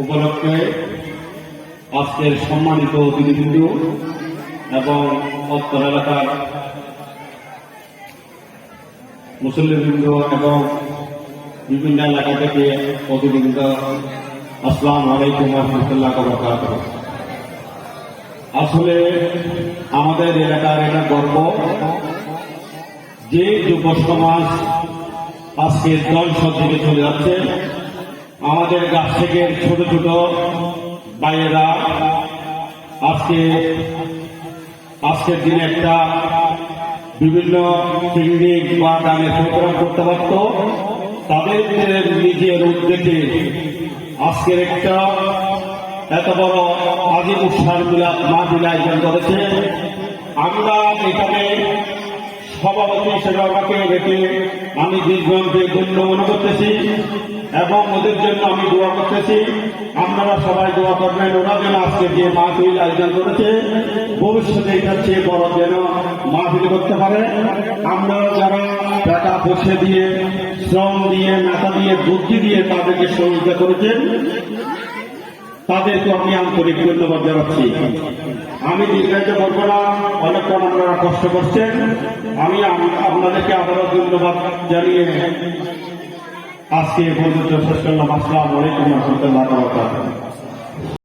উপলক্ষে আজকের সম্মানিত অতিথিবৃন্দ এবং অত্তর এলাকার মুসল্লিবৃন্দ এবং বিভিন্ন এলাকা থেকে অতিথিবৃন্দ, আসসালাম আলাইকুম রহমতুল্লাহ বরকাত আসলে আমাদের এলাকার এটা গর্ব যে যুব সমাজ আজকে দল দিকে চলে যাচ্ছে। আমাদের গাছ থেকে ছোট ছোট বাইরেরা আজকে, আজকের দিনে একটা বিভিন্ন পিকনিক বা গানে প্রোগ্রাম করতে পারত। তাদের নিজের উদ্যোগে আজকের একটা এত বড় আজিম উৎসাহ মিলাদ মাহফিল আয়োজন করেছে। আমরা এখানে সভাপতি হিসেবে আমাকে রেখে আমি দীর্ঘকে ধন্য মনে করতেছি এবং ওদের জন্য আমি দোয়া করতেছি। আপনারা সবাই দোয়া করবেন, ওরা যেন আজকে যে মাহফিল আয়োজন করেছে, ভবিষ্যতে এটার চেয়ে বড় যেন মাহফিল করতে পারে। আমরা যারা টাকা পয়সা দিয়ে, শ্রম দিয়ে মাথা দিয়ে, বুদ্ধি দিয়ে তাদেরকে সহযোগিতা করেছেন, তাদেরকে আমি আন্তরিক ধন্যবাদ জানাচ্ছি। আমি দীর্ঘায়িত করব না। অনেকক্ষণ আপনারা কষ্ট করছেন। আমি আপনাদেরকে আবারও ধন্যবাদ জানিয়ে আজকে পর্যন্ত শেষ করলাম। আসসালাম আলাইকুম রহমতুল্লাহ